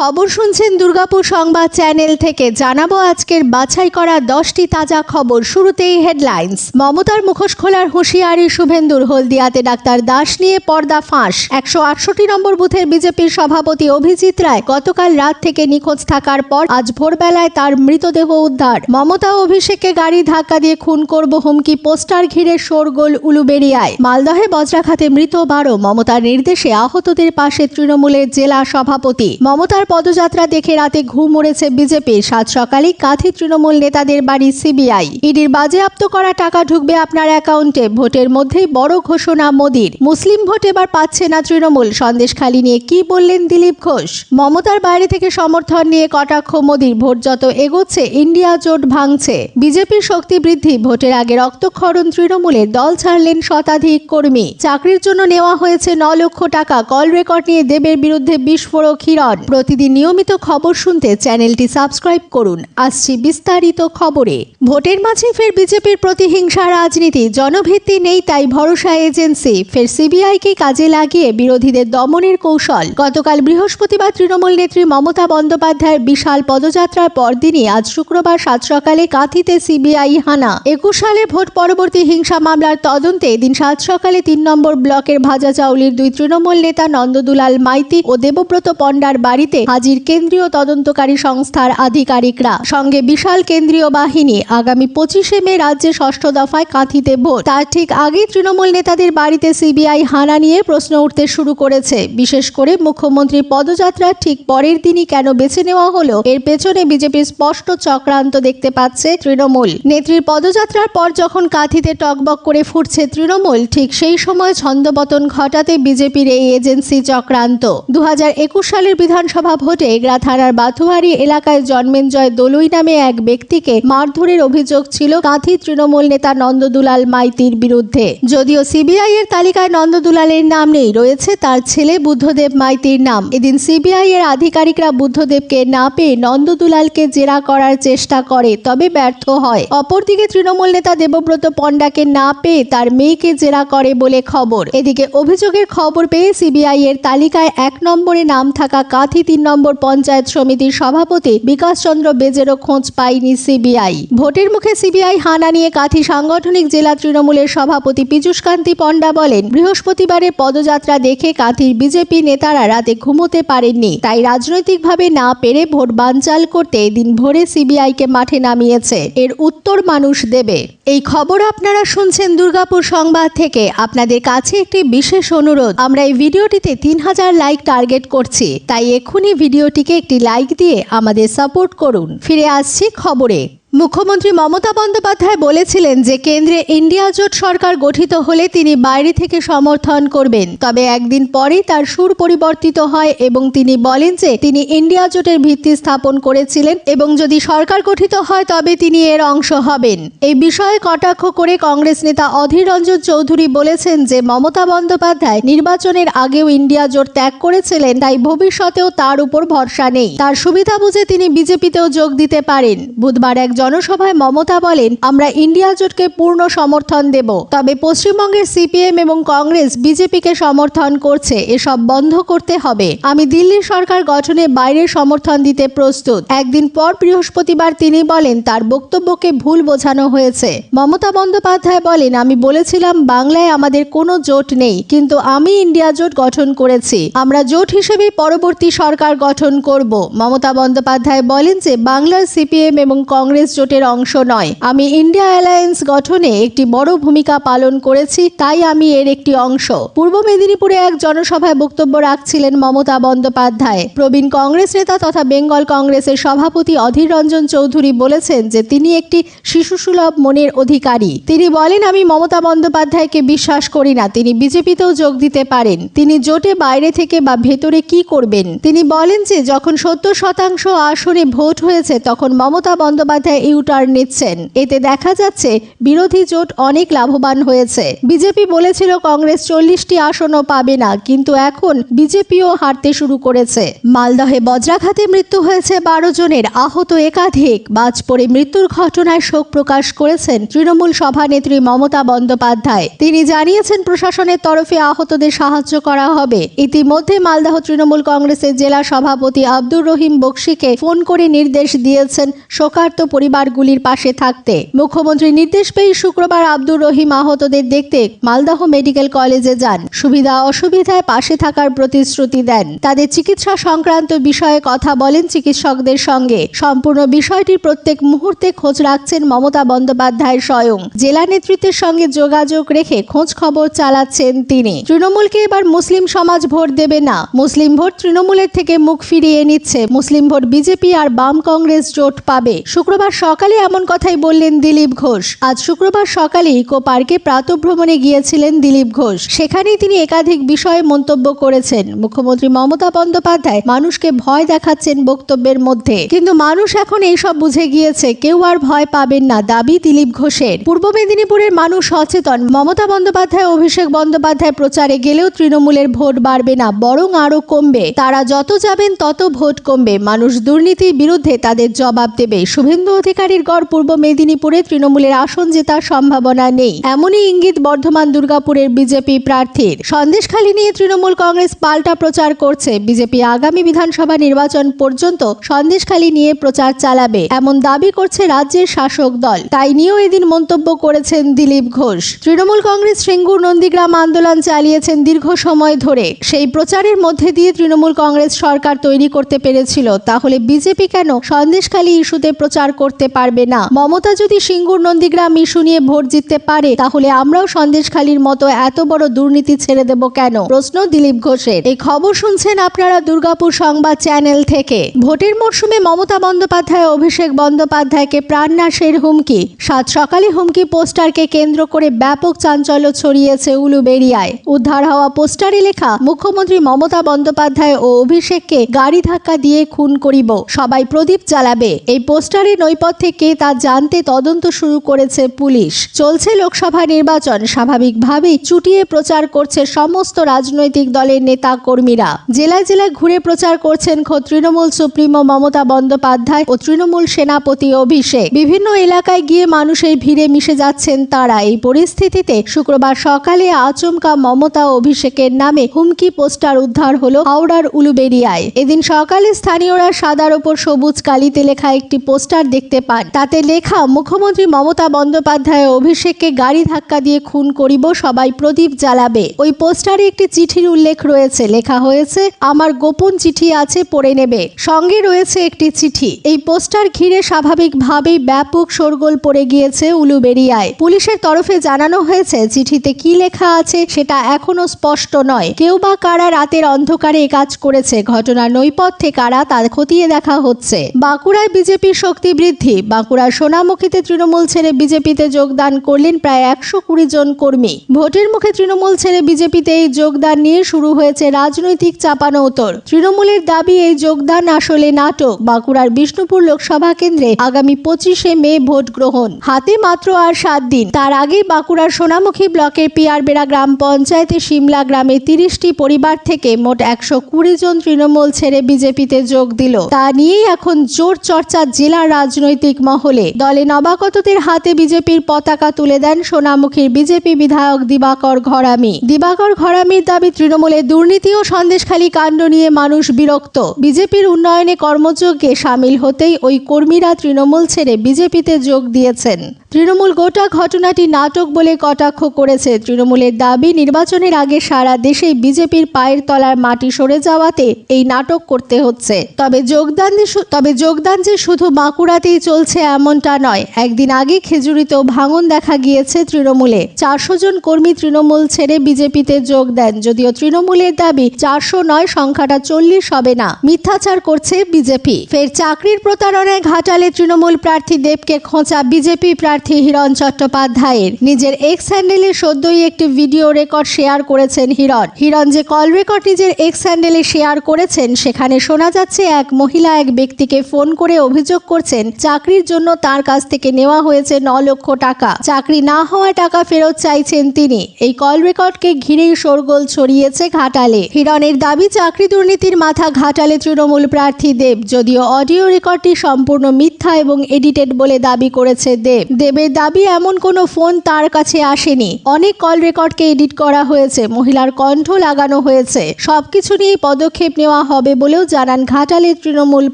খবর শুনছেন দুর্গাপুর সংবাদ চ্যানেল থেকে। জানাব আজকের বাছাই করা দশটি তাজা খবর। শুরুতেই হেডলাইন্স। মমতার মুখোশ খোলার হুঁশিয়ারি শুভেন্দুর হলদিয়াতে ডাক্তার দাস নিয়ে পর্দা ফাঁস। একশো আটষট্টি নম্বর বুথের বিজেপির সভাপতি অভিজিৎ রায় গতকাল রাত থেকে নিখোঁজ থাকার পর আজ ভোরবেলায় তার মৃতদেহ উদ্ধার। মমতা অভিষেককে গাড়ি ধাক্কা দিয়ে খুন করব হুমকি, পোস্টার ঘিরে শোরগোল উলুবেড়িয়ায়। মালদহে বজ্রাঘাতে মৃত বারো। মমতার নির্দেশে আহতদের পাশে তৃণমূলের জেলা সভাপতি। মমতার পদযাত্রা দেখে রাতে ঘুম উড়েছে বিজেপি সাত সকালে কাঁথি তৃণমূল নেতাদের বাড়ি সিবিআই। ইডির বাজেয়াপ্ত করা টাকা ঢুকবে আপনার অ্যাকাউন্টে। ভোটের মধ্যেই বড় ঘোষণা মোদির। মুসলিম ভোট এবার পাচ্ছে না তৃণমূল। সন্দেশখালী নিয়ে কি বললেন দিলীপ ঘোষ? মমতার বাইরে থেকে সমর্থন নিয়ে কটাক্ষ মোদির। ভোট যত এগোচ্ছে, ইন্ডিয়া জোট ভাঙছে। বিজেপির শক্তি বৃদ্ধি। ভোটের আগে রক্তক্ষরণ তৃণমূলের দল ছাড়লেন শতাধিক কর্মী। চাকরির জন্য নেওয়া হয়েছে ন লক্ষ টাকা। কল রেকর্ড নিয়ে দেবের বিরুদ্ধে বিস্ফোরক হিরণ। প্রতিদিন নিয়মিত খবর শুনতে চ্যানেলটি সাবস্ক্রাইব করুন, আসছি বিস্তারিত খবরে। ভোটের মাঝে ফের বিজেপির প্রতিহিংসা রাজনীতি জনভিত্তি নেই তাই ভরসা এজেন্সি। ফের সিবিআইকে কাজে লাগিয়ে বিরোধীদের দমনের কৌশল। গতকাল বৃহস্পতিবার তৃণমূল নেত্রী মমতা বন্দ্যোপাধ্যায়ের বিশাল পদযাত্রার পরদিনই আজ শুক্রবার সাত সকালে কাঁথিতে সিবিআই হানা। একুশ সালে ভোট পরবর্তী হিংসা মামলার তদন্তে এদিন সাত সকালে তিন নম্বর ব্লকের ভাজা চাউলির দুই তৃণমূল নেতা নন্দদুলাল মাইতি ও দেবব্রত পণ্ডার বাড়িতে হাজির কেন্দ্রীয় তদন্তকারী সংস্থার আধিকারিকরা। সঙ্গে বিশাল কেন্দ্রীয় বাহিনী আগামী পঁচিশে মে রাজ্যে ষষ্ঠ দফায় কাঁথিতে ভোট। তার ঠিক আগেই তৃণমূল নেতাদের বাড়িতে সিবিআই হানা নিয়ে প্রশ্ন উঠতে শুরু করেছে। বিশেষ করে মুখ্যমন্ত্রীর পদযাত্রার ঠিক পরের দিনই কেন বেছে নেওয়া হলো, এর পেছনে বিজেপির স্পষ্ট চক্রান্ত দেখতে পাচ্ছে তৃণমূল। নেত্রীর পদযাত্রার পর যখন কাঁথিতে টকবক করে ফুটছে তৃণমূল, ঠিক সেই সময় ছন্দপতন ঘটাতে বিজেপির এই এজেন্সি চক্রান্ত। দু হাজার একুশ সালের বিধানসভা ভোটে এগরা থানার বাথুয়ারি এলাকায় জন্মেঞ্জয় দলুই নামে এক ব্যক্তিকে মারধরের অভিযোগ ছিল কাঁথি তৃণমূল নেতা নন্দদুলাল মাইতির বিরুদ্ধে। যদিও সিবিআই এর তালিকায় নন্দদুলালের নাম নেই, রয়েছে তার ছেলে বুদ্ধদেব মাইতির নাম। এদিন সিবিআই এর আধিকারিকরা বুদ্ধদেবকে না পেয়ে নন্দদুলালকে জেরা করার চেষ্টা করে, তবে ব্যর্থ হয়। অপরদিকে তৃণমূল নেতা দেবব্রত পণ্ডাকে না পেয়ে তার মেয়েকে জেরা করে বলে খবর। এদিকে অভিযোগের খবর পেয়ে সিবিআই এর তালিকায় এক নম্বরে নাম থাকা কাঁথি তিন নম্বর পঞ্চায়েত সমিতির সভাপতি বিকাশ চন্দ্র বেজেরও খোঁজ পায়নি সিবিআই। ভোটের মুখে সিবিআই হানা নিয়ে কাঁথি সাংগঠনিক জেলা তৃণমূলের সভাপতি পীযূষকান্তি পণ্ডা বলেন বৃহস্পতিবারের পদযাত্রা দেখে কাঁথির বিজেপি নেতারা রাতে ঘুমোতে পারেননি। তাই রাজনৈতিকভাবে না পেরে ভোট বানচাল করতে এদিন ভোরে সিবিআইকে মাঠে নামিয়েছে। এর উত্তর মানুষ দেবে। এই খবর আপনারা শুনছেন দুর্গাপুর সংবাদ থেকে। আপনাদের কাছে একটি বিশেষ অনুরোধ, আমরা এই ভিডিওটিতে তিন হাজার লাইক টার্গেট করছি। তাই এক্ষুনি ভিডিওটিকে একটি লাইক দিয়ে আমাদের সাপোর্ট করুন। ফিরে আসছি খবরে। মুখ্যমন্ত্রী মমতা বন্দ্যোপাধ্যায় বলেছিলেন যে কেন্দ্রে ইন্ডিয়া জোট সরকার গঠিত হলে তিনি বাইরে থেকে সমর্থন করবেন। তবে একদিন পরেই তার সুর পরিবর্তিত হয় এবং তিনি বলেন যে তিনি ইন্ডিয়া জোটের ভিত্তি স্থাপন করেছিলেন এবং যদি সরকার গঠিত হয় তবে তিনি এর অংশ হবেন। এই বিষয়ে কটাক্ষ করে কংগ্রেস নেতা অধীর রঞ্জন চৌধুরী বলেছেন যে মমতা বন্দ্যোপাধ্যায় নির্বাচনের আগেও ইন্ডিয়া জোট ত্যাগ করেছিলেন, তাই ভবিষ্যতেও তার উপর ভরসা নেই। তার সুবিধা বুঝে তিনি বিজেপিতেও যোগ দিতে পারেন। বুধবার এক জনসভায় মমতা বলেন, আমরা ইন্ডিয়া জোটকে পূর্ণ সমর্থন দেব। তবে পশ্চিমবঙ্গের সিপিএম এবং কংগ্রেস বিজেপিকে সমর্থন করছে। এসব বন্ধ করতে হবে। আমি দিল্লির সরকার গঠনে বাইরে সমর্থন দিতে প্রস্তুত। একদিন পর বৃহস্পতিবার তিনি বলেন, তার বক্তব্যকে ভুল বোঝানো হয়েছে। মমতা বন্দ্যোপাধ্যায় বলেন, আমি বলেছিলাম, বাংলায় আমাদের কোনো জোট নেই। কিন্তু আমি ইন্ডিয়া জোট গঠন করেছি। আমরা জোট হিসেবে পরবর্তী সরকার গঠন করব। মমতা বন্দ্যোপাধ্যায় বলেন যে, বাংলার সিপিএম এবং কংগ্রেস জোটের অংশ নয়। আমি ইন্ডিয়া অ্যালায়েন্স গঠনে একটি বড় ভূমিকা পালন করেছি, তাই আমি এর একটি অংশ। পূর্ব মেদিনীপুরে এক জনসভায় বক্তব্য রাখছিলেন মমতা বন্দ্যোপাধ্যায়। প্রবীণ কংগ্রেস নেতা তথা বেঙ্গল কংগ্রেসের সভাপতি অধীর রঞ্জন চৌধুরী বলেছেন যে, তিনি একটি শিশুসুলভ মনের অধিকারী। তিনি বলেন, আমি মমতা বন্দ্যোপাধ্যায়কে বিশ্বাস করি না। তিনি বিজেপিতেও যোগ দিতে পারেন। তিনি জোটে বাইরে থেকে বা ভেতরে কি করবেন? তিনি বলেন যে, যখন সত্তর শতাংশ আসনে ভোট হয়েছে, তখন মমতা বন্দ্যোপাধ্যায় ইউটার্ন নিচ্ছেন। এতে দেখা যাচ্ছে বিরোধী জোট অনেক লাভবান হয়েছে। বিজেপি বলেছিল কংগ্রেস চল্লিশটি আসনও পাবে না, কিন্তু এখন বিজেপিও হারতে শুরু করেছে। মালদহে বজ্রাঘাতে মৃত্যু হয়েছে বারো জনের, আহত একাধিক। বাজ মৃত্যুর ঘটনায় শোক প্রকাশ করেছেন তৃণমূল সভানেত্রী মমতা বন্দ্যোপাধ্যায়। তিনি জানিয়েছেন, প্রশাসনের তরফে আহতদের সাহায্য করা হবে। ইতিমধ্যে মালদহ তৃণমূল কংগ্রেসের জেলা সভাপতি আব্দুর রহিম বক্সিকে ফোন করে নির্দেশ দিয়েছেন, শোকার্ত পরিবারগুলির পাশে থাকতে। মুখ্যমন্ত্রী নির্দেশ পেয়ে শুক্রবার আব্দুর রহিম আহতদের দেখতে মালদহ মেডিকেল কলেজে যান। সুবিধা অসুবিধায় পাশে থাকার প্রতিশ্রুতি দেন। তাদের চিকিৎসা সংক্রান্ত বিষয়ে কথা বলেন চিকিৎসকদের সঙ্গে। সম্পূর্ণ বিষয়টির প্রত্যেক মুহূর্তে খোঁজ রাখছেন মমতা বন্দ্যোপাধ্যায় স্বয়ং। জেলা নেতৃত্বের সঙ্গে যোগাযোগ রেখে খোঁজ খবর চালাচ্ছেন তিনি। তৃণমূলকে এবার মুসলিম সমাজ ভোট দেবে না। মুসলিম ভোট তৃণমূলের থেকে মুখ ফিরিয়ে নিচ্ছে। মুসলিম ভোট বিজেপি আর বাম কংগ্রেস জোট পাবে। শুক্রবার সকালে এমন কথাই বললেন দিলীপ ঘোষ। আজ শুক্রবার সকালে ইকো পার্কে প্রাতভ্রমণে গিয়েছিলেন দিলীপ ঘোষ। সেখানেই তিনি একাধিক বিষয়ে মন্তব্য করেছেন। মুখ্যমন্ত্রী মমতা বন্দ্যোপাধ্যায় মানুষকে ভয় দেখাচ্ছেন বক্তব্যের মধ্যে। কিন্তু মানুষ এখন এইসব বুঝে গিয়েছে, কেউ আর ভয় পাবেন না দাবি দিলীপ ঘোষের। পূর্ব মেদিনীপুরের মানুষ সচেতন। মমতা বন্দ্যোপাধ্যায়, অভিষেক বন্দ্যোপাধ্যায় প্রচারে গেলেও তৃণমূলের ভোট বাড়বে না, বরং আরও কমবে। তারা যত যাবেন তত ভোট কমবে। মানুষ দুর্নীতির বিরুদ্ধে তাদের জবাব দেবে। শুভেন্দু অধিকারীর গড় পূর্ব মেদিনীপুরে তৃণমূলের আসন জেতার সম্ভাবনা নেই। এমনই ইঙ্গিত বর্ধমান দুর্গাপুরের বিজেপি প্রার্থীর। সন্দেশখালী নিয়ে তৃণমূল কংগ্রেস পাল্টা প্রচার করছে। বিজেপি আগামী বিধানসভা নির্বাচন পর্যন্ত সন্দেশখালী নিয়ে প্রচার চালাবে। এমন দাবি করছে রাজ্যের শাসক দল। তাই নিয়েও এদিন মন্তব্য করেছেন দিলীপ ঘোষ। তৃণমূল কংগ্রেস সিঙ্গুর নন্দীগ্রাম আন্দোলন চালিয়েছেন দীর্ঘ সময় ধরে। সেই প্রচারের মধ্যে দিয়ে তৃণমূল কংগ্রেস সরকার তৈরি করতে পেরেছিল। তাহলে বিজেপি কেন সন্দেশখালী ইস্যুতে প্রচার করতে পারবে না। মমতা যদি সিঙ্গুর নন্দীগ্রাম ইস্যু নিয়ে ভোট জিততে পারে, তাহলে আমরাও সন্দেশখালীর মতো এত বড় দুর্নীতি ছেড়ে দেব কেন? প্রশ্ন দিলীপ ঘোষের। এই খবর শুনছেন আপনারা দুর্গাপুর সংবাদ চ্যানেল থেকে। ভোটের মরশুমে মমতা বন্দ্যোপাধ্যায়, অভিষেক বন্দ্যোপাধ্যায়কে প্রাণনাশের হুমকি। সাত সকালে হুমকি পোস্টারকে কেন্দ্র করে ব্যাপক চাঞ্চল্য ছড়িয়েছে উলুবেড়িয়ায়। উদ্ধার হওয়া পোস্টারে লেখা, মুখ্যমন্ত্রী মমতা বন্দ্যোপাধ্যায় ও অভিষেককে গাড়ি ধাক্কা দিয়ে খুন করিব। সবাই প্রদীপ জ্বালাবে। এই পোস্টারের নৈপথ্যে কে তা জানতে তদন্ত শুরু করেছে পুলিশ। চলছে লোকসভা নির্বাচন। স্বাভাবিকভাবেই চুটিয়ে প্রচার করছে সমস্ত রাজনৈতিক দলের নেতা কর্মীরা জেলায় জেলায় ঘুরে প্রচার করছেন তৃণমূল সুপ্রিমো মমতা বন্দ্যোপাধ্যায় ও তৃণমূল সেনাপতি অভিষেক। বিভিন্ন এলাকায় গিয়ে মানুষের ভিড়ে মিশে যাচ্ছেন তারা। এই পরিস্থিতিতে শুক্রবার সকালে আচমকা মমতা অভিষেকের নামে হুমকি পোস্টার উদ্ধার হলো হাওড়ার উলুবেড়িয়ায় এদিন সকালে স্থানীয়রা সাদার ওপর সবুজ কালিতে লেখা একটি পোস্টার দেখতে পান তাতে লেখা, মুখ্যমন্ত্রী মমতা বন্দ্যোপাধ্যায় অভিষেককে গাড়ি ধাক্কা দিয়ে খুন করিব, সবাই প্রদীপ জ্বালাবে। ওই পোস্টারে একটি চিঠির উল্লেখ রয়েছে। লেখা হয়েছে, আমার গোপন চিঠি আছে, পড়ে নেবে। সঙ্গে রয়েছে একটি চিঠি, এই পোস্টার ঘিরে স্বাভাবিকভাবেই ব্যাপক শোরগোল পড়ে গিয়েছে উলুবেড়িয়ায়। পুলিশের তরফে জানানো হয়েছে, চিঠিতে কি লেখা আছে সেটা এখনও স্পষ্ট নয়। কেউ বা কারা রাতের অন্ধকারে কাজ করেছে। ঘটনার নৈপথ্যে কারা তা খতিয়ে দেখা হচ্ছে। বাঁকুড়ায় বিজেপির শক্তি বৃদ্ধি। বাঁকুড়ার সোনামুখীতে তৃণমূল ছেড়ে বিজেপিতে যোগদান করলেন প্রায় একশো কুড়ি জন কর্মী। ভোটের মুখে তৃণমূল ছেড়ে বিজেপিতে এই যোগদান নিয়ে শুরু হয়েছে রাজনৈতিক চাপানোউতর তৃণমূলের দাবি, এই যোগদান আসলে নাটক। বাঁকুড়ার বিষ্ণুপুর লোকসভা কেন্দ্রে আগামী পঁচিশে মে ভোট গ্রহণ। হাতে মাত্র আর সাত দিন। তার আগেই বাঁকুড়ার সোনামুখী ব্লকের পিয়ারবেড়া গ্রাম পঞ্চায়েতে সিমলা গ্রামে তিরিশটি পরিবার থেকে মোট একশো কুড়ি জন তৃণমূল ছেড়ে বিজেপিতে যোগ দিল। তা নিয়েই এখন জোর চর্চা জেলার রাজনৈতিক মহলে দলে নবাগতদের হাতে বিজেপির পতাকা তুলে দেন সোনামুখীর বিজেপি বিধায়ক দিবাকর ঘরামি। দিবাকর ঘরামির দাবি তৃণমূলের দুর্নীতি ও সন্দেশখালী কাণ্ড নিয়ে মানুষ বিরক্ত। বিজেপির উন্নয়নে কর্মযজ্ঞে সামিল হতেই ওই কর্মীরা তৃণমূল ছেড়ে বিজেপিতে যোগ দিয়েছেন। তৃণমূল গোটা ঘটনাটি নাটক বলে কটাক্ষ করেছে। তৃণমূলের দাবি, নির্বাচনের আগে সারা দেশে বিজেপির পায়ের তলার মাটি সরে যাওয়াতে এই নাটক করতে হচ্ছে। তবে যোগদান তবে যোগদান যে শুধু বাঁকুড়াতেই চলছে এমনটা নয়। একদিন আগে খেজুরিতেও ভাঙন দেখা গিয়েছে তৃণমূলে। চারশো জন কর্মী তৃণমূল ছেড়ে বিজেপিতে যোগ দেন। যদিও তৃণমূলের দাবি, চারশো নয় সংখ্যাটা চল্লিশ হবে না। মিথ্যাচার করছে বিজেপি। ফের চাকরির প্রতারণায় ঘাটালে তৃণমূল প্রার্থী দেবকে খোঁচা বিজেপি প্রার্থী প্রার্থী হিরণ চট্টোপাধ্যায়ের। নিজের এক্স হ্যান্ডেলে সদ্যই একটি ভিডিও রেকর্ড শেয়ার করেছেন হিরণ। হিরণ যে কল রেকর্ড নিজের এক্স হ্যান্ডেলে শেয়ার করেছেন, সেখানে শোনা যাচ্ছে এক মহিলা এক ব্যক্তিকে ফোন করে অভিযোগ করছেন, চাকরির জন্য তার কাছ থেকে নেওয়া হয়েছে ন লক্ষ টাকা। চাকরি না হওয়া টাকা ফেরত চাইছেন তিনি। এই কল রেকর্ডকে ঘিরেই শোরগোল ছড়িয়েছে ঘাটালে। হিরণের দাবি, চাকরি দুর্নীতির মাথা ঘাটালে তৃণমূল প্রার্থী দেব। যদিও অডিও রেকর্ডটি সম্পূর্ণ মিথ্যা এবং এডিটেড বলে দাবি করেছে দেব দেবের দাবি, এমন কোনো ফোন তার কাছে আসেনি। অনেক কল রেকর্ডকে এডিট করা হয়েছে, মহিলার কণ্ঠ লাগানো হয়েছে। সবকিছু নিয়ে পদক্ষেপ নেওয়া হবে বলেও জানান ঘাটালের তৃণমূল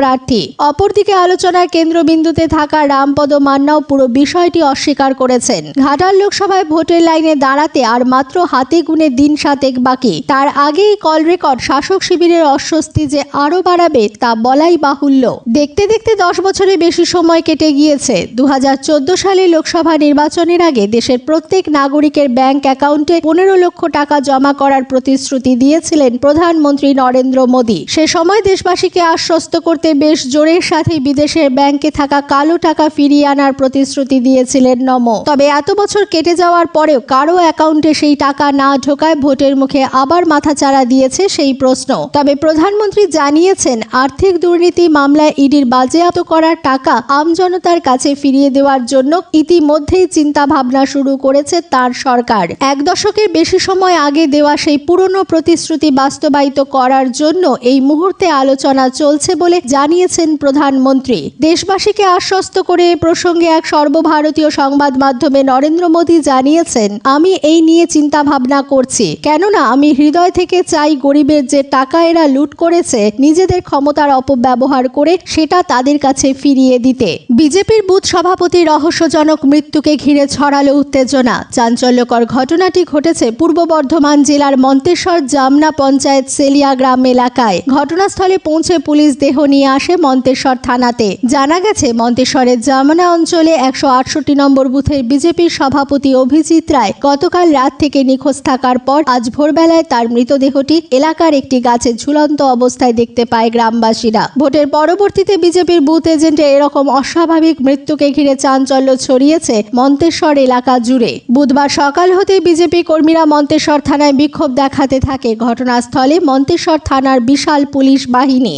প্রার্থী। অপরদিকে আলোচনার কেন্দ্রবিন্দুতে থাকা রামপদ মান্নাও পুরো বিষয়টি অস্বীকার করেছেন। ঘাটাল লোকসভায় ভোটের লাইনে দাঁড়াতে আর মাত্র হাতে গুনে দিন সাতেক বাকি। তার আগেই কল রেকর্ড শাসক শিবিরের অস্বস্তি যে আরও বাড়াবে তা বলাই বাহুল্য। দেখতে দেখতে দশ বছরের বেশি সময় কেটে গিয়েছে। দু হাজার চোদ্দ সালে লোকসভা নির্বাচনের আগে দেশের প্রত্যেক নাগরিকের ব্যাংক অ্যাকাউন্টে পনেরো লক্ষ টাকা জমা করার প্রতিশ্রুতি দিয়েছিলেন প্রধানমন্ত্রী নরেন্দ্র মোদী। সে সময় দেশবাসীকে আশ্বস্ত করতে বেশ জোরের সাথে বিদেশের ব্যাংকে থাকা কালো টাকা ফিরিয়ে আনার প্রতিশ্রুতি দিয়েছিলেন নমো। তবে এত বছর কেটে যাওয়ার পরেও কারও অ্যাকাউন্টে সেই টাকা না ঢোকায় ভোটের মুখে আবার মাথাচাড়া দিয়েছে সেই প্রশ্ন। তবে প্রধানমন্ত্রী জানিয়েছেন, আর্থিক দুর্নীতি মামলায় ইডির বাজেয়াপ্ত করার টাকা আমজনতার কাছে ফিরিয়ে দেওয়ার জন্য ইতিমধ্যেই চিন্তা ভাবনা শুরু করেছে তার সরকার। এক দশকের বেশি সময় আগে দেওয়া সেই পুরনো প্রতিশ্রুতি বাস্তবায়িত করার জন্য এই মুহূর্তে আলোচনা চলছে বলে জানিয়েছেন প্রধানমন্ত্রী। দেশবাসীকে আশ্বস্ত করে এ প্রসঙ্গে এক সর্বভারতীয় সংবাদ মাধ্যমে নরেন্দ্র মোদী জানিয়েছেন, আমি এই নিয়ে চিন্তা ভাবনা করছি। কেননা আমি হৃদয় থেকে চাই গরিবের যে টাকা এরা লুট করেছে, নিজেদের ক্ষমতার অপব্যবহার করে সেটা তাদের কাছে ফিরিয়ে দিতে। বিজেপির বুথ সভাপতি রহস্যজনক মৃত্যুকে ঘিরে ছড়ালো উত্তেজনা। চাঞ্চল্যকর ঘটনাটি ঘটেছে পূর্ব বর্ধমান জেলার মন্তেশ্বর জামনা পঞ্চায়েত সেলিয়া গ্রাম এলাকায়। ঘটনাস্থলে পৌঁছে পুলিশ দেহ নিয়ে আসে মন্তেশ্বর থানাতে। জানা গেছে, মন্তেশ্বরের জামনা অঞ্চলে একশো আটষট্টি নম্বর বুথের বিজেপির সভাপতি অভিজিৎ রায় গতকাল রাত থেকে নিখোঁজ থাকার পর আজ ভোরবেলায় তার মৃতদেহটি এলাকার একটি গাছে ঝুলন্ত অবস্থায় দেখতে পায় গ্রামবাসীরা। ভোটের পরবর্তীতে বিজেপির বুথ এজেন্টে এরকম অস্বাভাবিক মৃত্যুকে ঘিরে চাঞ্চল্য ছড়িয়েছে মন্তেশ্বর এলাকা জুড়ে। বুধবার সকাল হতে বিজেপি কর্মীরা মন্তেশ্বর থানায় বিক্ষোভ দেখাতে থাকে। ঘটনাস্থলে মন্তেশ্বর থানার বিশাল পুলিশ বাহিনী।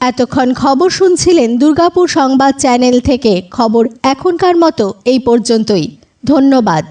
এতক্ষণ খবর শুনছিলেন দুর্গাপুর সংবাদ চ্যানেল থেকে। খবর এখনকার মতো এই পর্যন্তই। ধন্যবাদ।